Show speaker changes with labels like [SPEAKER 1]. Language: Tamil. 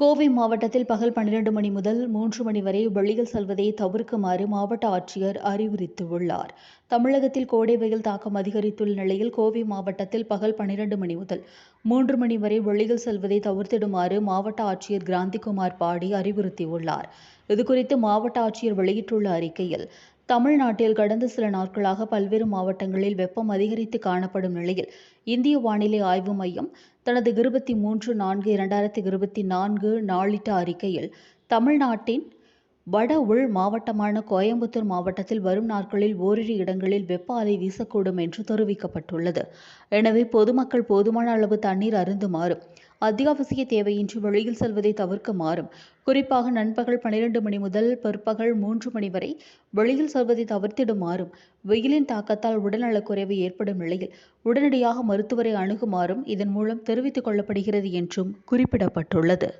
[SPEAKER 1] கோவை மாவட்டத்தில் பகல் பன்னிரண்டு மணி முதல் மூன்று மணி வரை வெளியில் செல்வதை தவிர்க்குமாறு மாவட்ட ஆட்சியர் அறிவுறுத்தியுள்ளார். தமிழகத்தில் கோடை வெயில் தாக்கம் அதிகரித்துள்ள நிலையில் கோவை மாவட்டத்தில் பகல் பன்னிரண்டு மணி முதல் மூன்று மணி வரை வெளியில் செல்வதை தவிர்த்திடுமாறு மாவட்ட ஆட்சியர் கிராந்திகுமார் பாடி அறிவுறுத்தியுள்ளார். இதுகுறித்து மாவட்ட ஆட்சியர் வெளியிட்டுள்ள அறிக்கையில் தமிழ்நாட்டில் கடந்த சில நாட்களாக பல்வேறு மாவட்டங்களில் வெப்பம் அதிகரித்து காணப்படும் நிலையில் இந்திய வானிலை ஆய்வு மையம் தனது இருபத்தி மூன்று நான்கு இரண்டாயிரத்தி இருபத்தி நான்கு நாளிட்ட அறிக்கையில் தமிழ்நாட்டின் வட உள் மாவட்டமான கோயம்புத்தூர் மாவட்டத்தில் வரும் நாட்களில் ஓரிரு இடங்களில் வெப்ப அலை வீசக்கூடும் என்று தெரிவிக்கப்பட்டுள்ளது. எனவே பொதுமக்கள் போதுமான அளவு தண்ணீர் அருந்துமாறும் அத்தியாவசிய தேவையின்றி வெளியில் செல்வதை தவிர்க்குமாறும் குறிப்பாக நண்பகல் பனிரெண்டு மணி முதல் பிற்பகல் மூன்று மணி வரை வெளியில் செல்வதை தவிர்த்திடுமாறும் வெயிலின் தாக்கத்தால் உடல்நலக்குறைவு ஏற்படும் நிலையில் உடனடியாக மருத்துவரை அணுகுமாறும் இதன் மூலம் தெரிவித்துக் கொள்ளப்படுகிறது என்றும் குறிப்பிடப்பட்டுள்ளது.